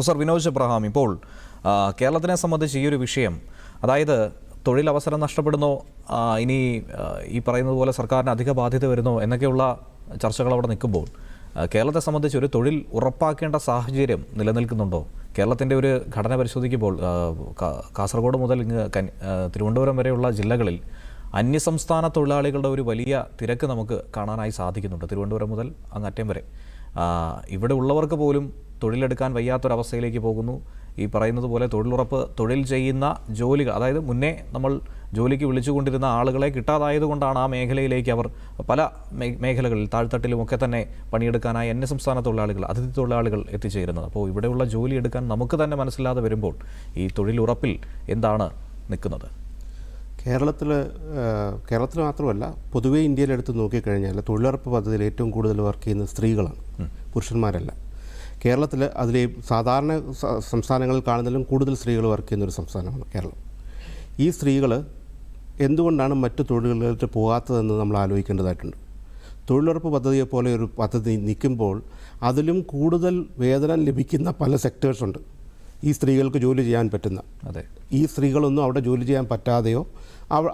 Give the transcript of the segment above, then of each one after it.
Professor Vinoj Abraham ഇപ്പോൾ കേരളത്തിനെ സംബന്ധിച്ച് ഈ ഒരു വിഷയം അതായത് തൊഴിലവസരം നഷ്ടപ്പെടുന്നോ ഇനി ഈ പറയുന്നത് പോലെ സർക്കാരിന് അധിക ബാധ്യത വരുന്നോ എന്നൊക്കെയുള്ള ചർച്ചകൾ അവിടെ നിൽക്കുമ്പോൾ കേരളത്തെ സംബന്ധിച്ച് ഒരു തൊഴിൽ ഉറപ്പാക്കേണ്ട സാഹചര്യം നിലനിൽക്കുന്നുണ്ടോ? കേരളത്തിന്റെ ഒരു ഘടന പരിശോധിക്കുമ്പോൾ കാസർഗോഡ് മുതൽ ഇങ്ങ് തിരുവനന്തപുരം വരെയുള്ള ജില്ലകളിൽ അന്യസംസ്ഥാന തൊഴിലാളികളുടെ ഒരു വലിയ തിരക്ക് നമുക്ക് കാണാനായി സാധിക്കുന്നുണ്ട്. തിരുവനന്തപുരം മുതൽ അങ്ങറ്റം വരെ. ഇവിടെ ഉള്ളവർക്ക് പോലും തൊഴിലെടുക്കാൻ വയ്യാത്തൊരവസ്ഥയിലേക്ക് പോകുന്നു. ഈ പറയുന്നത് പോലെ തൊഴിലുറപ്പ് തൊഴിൽ ചെയ്യുന്ന ജോലികൾ അതായത് മുന്നേ നമ്മൾ ജോലിക്ക് വിളിച്ചുകൊണ്ടിരുന്ന ആളുകളെ കിട്ടാതായതുകൊണ്ടാണ് ആ മേഖലയിലേക്ക് അവർ പല മേഖലകളിൽ താഴ്ത്തട്ടിലും ഒക്കെ തന്നെ പണിയെടുക്കാനായി അന്യസംസ്ഥാന തൊഴിലാളികൾ അതിഥി തൊഴിലാളികൾ എത്തിച്ചേരുന്നത്. അപ്പോൾ ഇവിടെയുള്ള ജോലി എടുക്കാൻ നമുക്ക് തന്നെ മനസ്സിലാതെ വരുമ്പോൾ ഈ തൊഴിലുറപ്പിൽ എന്താണ് നിൽക്കുന്നത്? കേരളത്തിൽ കേരളത്തിൽ മാത്രമല്ല പൊതുവേ ഇന്ത്യയിലെടുത്ത് നോക്കിക്കഴിഞ്ഞാൽ തൊഴിലുറപ്പ് പദ്ധതിയിൽ ഏറ്റവും കൂടുതൽ വർക്ക് ചെയ്യുന്നത് സ്ത്രീകളാണ് പുരുഷന്മാരല്ല. കേരളത്തിൽ അതിൽ സാധാരണ സംസ്ഥാനങ്ങളിൽ കാണുന്നതിലും കൂടുതൽ സ്ത്രീകൾ വർക്ക് ചെയ്യുന്ന ഒരു സംസ്ഥാനമാണ് കേരളം. ഈ സ്ത്രീകൾ എന്തുകൊണ്ടാണ് മറ്റു തൊഴിലുകളിലേക്ക് പോകാത്തതെന്ന് നമ്മൾ ആലോചിക്കേണ്ടതായിട്ടുണ്ട്. തൊഴിലുറപ്പ് പദ്ധതിയെ പോലെ ഒരു പദ്ധതി നിൽക്കുമ്പോൾ അതിലും കൂടുതൽ വേതനം ലഭിക്കുന്ന പല സെക്ടേഴ്സുണ്ട് ഈ സ്ത്രീകൾക്ക് ജോലി ചെയ്യാൻ പറ്റുന്ന. അതെ. ഈ സ്ത്രീകളൊന്നും അവിടെ ജോലി ചെയ്യാൻ പറ്റാതെയോ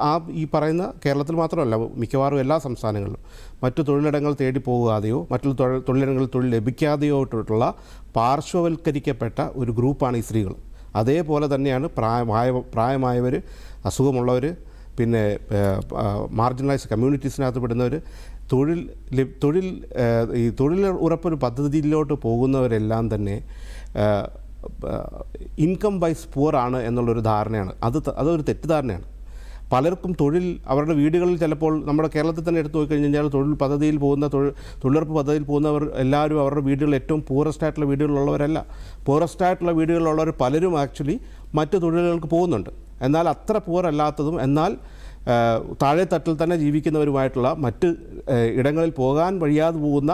ആ ഈ പറയുന്ന കേരളത്തിൽ മാത്രമല്ല മിക്കവാറും എല്ലാ സംസ്ഥാനങ്ങളിലും. മറ്റു തൊഴിലിടങ്ങൾ തേടി പോകാതെയോ മറ്റു തൊഴിലിടങ്ങളിൽ തൊഴിൽ ലഭിക്കാതെയോ ആയിട്ടുള്ള പാർശ്വവൽക്കരിക്കപ്പെട്ട ഒരു ഗ്രൂപ്പാണ് ഈ സ്ത്രീകൾ. അതേപോലെ തന്നെയാണ് പ്രായ പ്രായമായവർ അസുഖമുള്ളവർ പിന്നെ മാർജിനലൈസ് കമ്മ്യൂണിറ്റീസിനകത്ത് പെടുന്നവർ തൊഴിൽ തൊഴിൽ ഈ തൊഴിൽ ഉറപ്പൊരു പദ്ധതിയിലോട്ട് പോകുന്നവരെല്ലാം തന്നെ ഇൻകം വൈസ് പുവർ ആണ് എന്നുള്ളൊരു ധാരണയാണ്. അത് അതൊരു തെറ്റിദ്ധാരണയാണ്. പലർക്കും തൊഴിൽ അവരുടെ വീടുകളിൽ ചിലപ്പോൾ നമ്മുടെ കേരളത്തിൽ തന്നെ എടുത്തു നോക്കിക്കഴിഞ്ഞാൽ തൊഴിൽ പദ്ധതിയിൽ പോകുന്ന തൊഴിൽ തൊഴിലുറപ്പ് പദ്ധതിയിൽ പോകുന്നവർ എല്ലാവരും അവരുടെ വീടുകളിൽ ഏറ്റവും പൂറസ്റ്റ് ആയിട്ടുള്ള വീടുകളിലുള്ളവരല്ല. പൂറസ്റ്റ് ആയിട്ടുള്ള വീടുകളിലുള്ളവർ പലരും ആക്ച്വലി മറ്റ് തൊഴിലുകൾക്ക് പോകുന്നുണ്ട്. എന്നാൽ അത്ര പൂറല്ലാത്തതും എന്നാൽ താഴെ താഴെത്തട്ടിൽ തന്നെ ജീവിക്കുന്നവരുമായിട്ടുള്ള മറ്റ് ഇടങ്ങളിൽ പോകാൻ വഴിയാതെ പോകുന്ന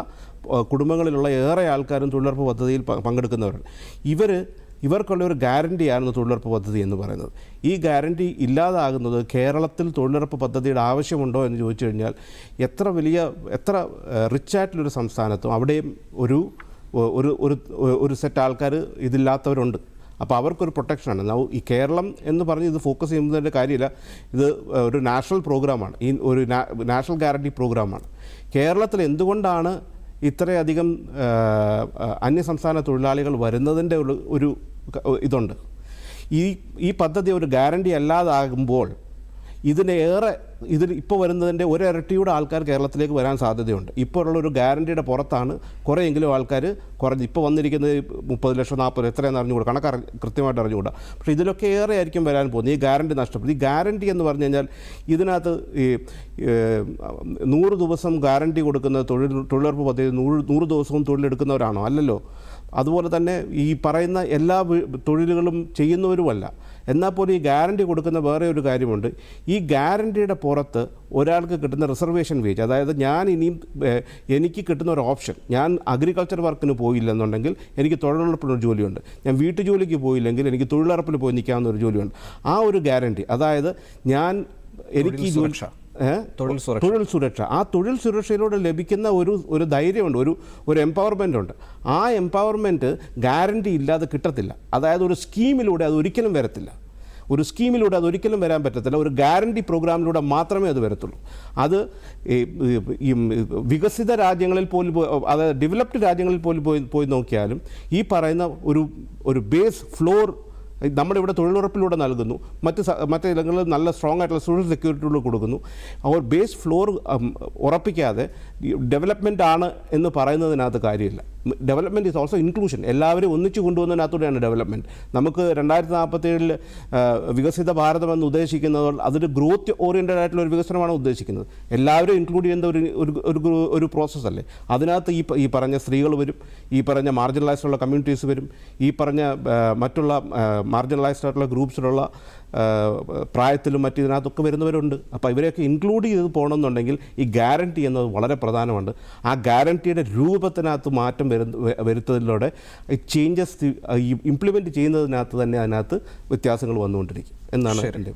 കുടുംബങ്ങളിലുള്ള ഏറെ ആൾക്കാരും തൊഴിലുറപ്പ് പദ്ധതിയിൽ പങ്കെടുക്കുന്നവർ ഇവർ ഇവർക്കുള്ള ഒരു ഗ്യാരണ്ടിയാണ് തൊഴിലുറപ്പ് പദ്ധതി എന്ന് പറയുന്നത്. ഈ ഗ്യാരണ്ടി ഇല്ലാതാകുന്നത് കേരളത്തിൽ തൊഴിലുറപ്പ് പദ്ധതിയുടെ ആവശ്യമുണ്ടോ എന്ന് ചോദിച്ചു കഴിഞ്ഞാൽ എത്ര വലിയ എത്ര റിച്ച് ആയിട്ടുള്ളൊരു സംസ്ഥാനത്തും അവിടെയും ഒരു ഒരു ഒരു ഒരു സെറ്റ് ആൾക്കാർ ഇതില്ലാത്തവരുണ്ട്. അപ്പോൾ അവർക്കൊരു പ്രൊട്ടക്ഷനാണ്. ഈ കേരളം എന്ന് പറഞ്ഞ് ഇത് ഫോക്കസ് ചെയ്യുന്നതിന്റെ കാര്യമില്ല. ഇത് ഒരു നാഷണൽ പ്രോഗ്രാമാണ് ഈ ഒരു നാഷണൽ ഗ്യാരണ്ടി പ്രോഗ്രാമാണ് കേരളത്തിൽ എന്തുകൊണ്ടാണ് ഇത്രയധികം അന്യസംസ്ഥാന തൊഴിലാളികൾ വരുന്നതിന്റെ ഒരു ഇതുണ്ട്. ഈ ഈ പദ്ധതി ഒരു ഗ്യാരണ്ടി അല്ലാതാകുമ്പോൾ ഇതിന് ഏറെ ഇതിൽ ഇപ്പോൾ വരുന്നതിന്റെ ഒരിരട്ടിയുടെ ആൾക്കാർ കേരളത്തിലേക്ക് വരാൻ സാധ്യതയുണ്ട്. ഇപ്പോൾ ഉള്ള ഒരു ഗ്യാരണ്ടിയുടെ പുറത്താണ് കുറേയെങ്കിലും ആൾക്കാർ കുറഞ്ഞ് ഇപ്പോൾ വന്നിരിക്കുന്നത് മുപ്പത് ലക്ഷം നാൽപ്പത് എത്രയെന്ന് അറിഞ്ഞുകൂടാ? കണക്ക് കൃത്യമായിട്ട് അറിഞ്ഞുകൂടാ. പക്ഷേ ഇതിലൊക്കെ ഏറെ ആയിരിക്കും വരാൻ പോകുന്നത് ഈ ഗ്യാരണ്ടി നഷ്ടപ്പെടും. ഈ ഗ്യാരണ്ടി എന്ന് പറഞ്ഞു കഴിഞ്ഞാൽ ഇതിനകത്ത് ഈ നൂറ് ദിവസം ഗ്യാരണ്ടി കൊടുക്കുന്ന തൊഴിൽ തൊഴിലുറപ്പ് പദ്ധതി നൂറ് നൂറ് ദിവസവും തൊഴിലെടുക്കുന്നവരാണോ? അല്ലല്ലോ. അതുപോലെ തന്നെ ഈ പറയുന്ന എല്ലാ തൊഴിലുകളും ചെയ്യുന്നവരുമല്ല. എന്നാൽ പോലും ഈ ഗ്യാരണ്ടി കൊടുക്കുന്ന വേറെ ഒരു കാര്യമുണ്ട്. ഈ ഗ്യാരണ്ടിയുടെ പുറത്ത് ഒരാൾക്ക് കിട്ടുന്ന റിസർവേഷൻ വേജ് അതായത് ഞാൻ ഇനിയും എനിക്ക് കിട്ടുന്ന ഒരു ഓപ്ഷൻ ഞാൻ അഗ്രികൾച്ചർ വർക്കിന് പോയില്ലെന്നുണ്ടെങ്കിൽ എനിക്ക് തൊഴിലുറപ്പിന് ഒരു ജോലിയുണ്ട്. ഞാൻ വീട്ടു ജോലിക്ക് പോയില്ലെങ്കിൽ എനിക്ക് തൊഴിലുറപ്പിന് പോയി നിൽക്കാവുന്ന ഒരു ജോലിയുണ്ട്. ആ ഒരു ഗ്യാരണ്ടി അതായത് ഞാൻ എനിക്ക് ഈ ജോലി? തൊഴിൽ സുരക്ഷ. തൊഴിൽ സുരക്ഷ. ആ തൊഴിൽ സുരക്ഷയിലൂടെ ലഭിക്കുന്ന ഒരു ഒരു ധൈര്യമുണ്ട് ഒരു ഒരു എംപവർമെന്റ് ഉണ്ട്. ആ എംപവർമെന്റ് ഗ്യാരണ്ടി ഇല്ലാതെ കിട്ടത്തില്ല. അതായത് ഒരു സ്കീമിലൂടെ അത് ഒരിക്കലും വരത്തില്ല. ഒരു സ്കീമിലൂടെ അത് ഒരിക്കലും വരാൻ പറ്റത്തില്ല. ഒരു ഗ്യാരണ്ടി പ്രോഗ്രാമിലൂടെ മാത്രമേ അത് വരത്തുള്ളൂ. അത് ഈ വികസിത രാജ്യങ്ങളിൽ പോലും അതായത് ഡെവലപ്ഡ് രാജ്യങ്ങളിൽ പോലും പോയി പോയി നോക്കിയാലും ഈ പറയുന്ന ഒരു ഒരു ബേസ് ഫ്ലോർ നമ്മളിവിടെ തൊഴിലുറപ്പിലൂടെ നൽകുന്നു. മറ്റേ മറ്റ് ഇടങ്ങളിൽ നല്ല സ്ട്രോങ് ആയിട്ടുള്ള സോഷ്യൽ സെക്യൂരിറ്റിയിലൂടെ കൊടുക്കുന്നു. അവർ ബേസ് ഫ്ലോർ ഉറപ്പിക്കാതെ ഡെവലപ്മെന്റ് ആണ് എന്ന് പറയുന്നതിനകത്ത് കാര്യമില്ല. ഡെവലപ്മെന്റ് ഈസ് ഓൾസോ ഇൻക്ലൂഷൻ എല്ലാവരും ഒന്നിച്ചു കൊണ്ടുവന്നതിനകത്തൂടെയാണ് ഡെവലപ്മെന്റ് നമുക്ക് രണ്ടായിരത്തി നാൽപ്പത്തേഴിൽ വികസിത ഭാരതം എന്ന് ഉദ്ദേശിക്കുന്നത് അതൊരു ഗ്രോത്ത് ഓറിയന്റഡ് ആയിട്ടുള്ള ഒരു വികസനമാണ് ഉദ്ദേശിക്കുന്നത്. എല്ലാവരും ഇൻക്ലൂഡ് ചെയ്യുന്ന ഒരു ഒരു ഒരു പ്രോസസ്സല്ലേ അതിനകത്ത് ഈ ഈ പറഞ്ഞ സ്ത്രീകൾ വരും ഈ പറഞ്ഞ മാർജിനലൈസ്ഡുള്ള കമ്മ്യൂണിറ്റീസ് വരും ഈ പറഞ്ഞ മറ്റുള്ള മാർജിനലൈസ്ഡ് ആയിട്ടുള്ള ഗ്രൂപ്പ്സിലുള്ള പ്രായത്തിലും മറ്റു ഇതിനകത്തൊക്കെ വരുന്നവരുണ്ട്. അപ്പോൾ ഇവരെയൊക്കെ ഇൻക്ലൂഡ് ചെയ്ത് പോകണമെന്നുണ്ടെങ്കിൽ ഈ ഗ്യാരണ്ടി എന്നത് വളരെ പ്രധാനമാണ്. ആ ഗ്യാരണ്ടിയുടെ രൂപത്തിനകത്ത് മാറ്റം വരുന്ന വരുത്തതിലൂടെ ചേഞ്ചസ് ഇംപ്ലിമെന്റ് ചെയ്യുന്നതിനകത്ത് തന്നെ അതിനകത്ത് വ്യത്യാസങ്ങൾ വന്നുകൊണ്ടിരിക്കും. എന്നാണ് എന്റെ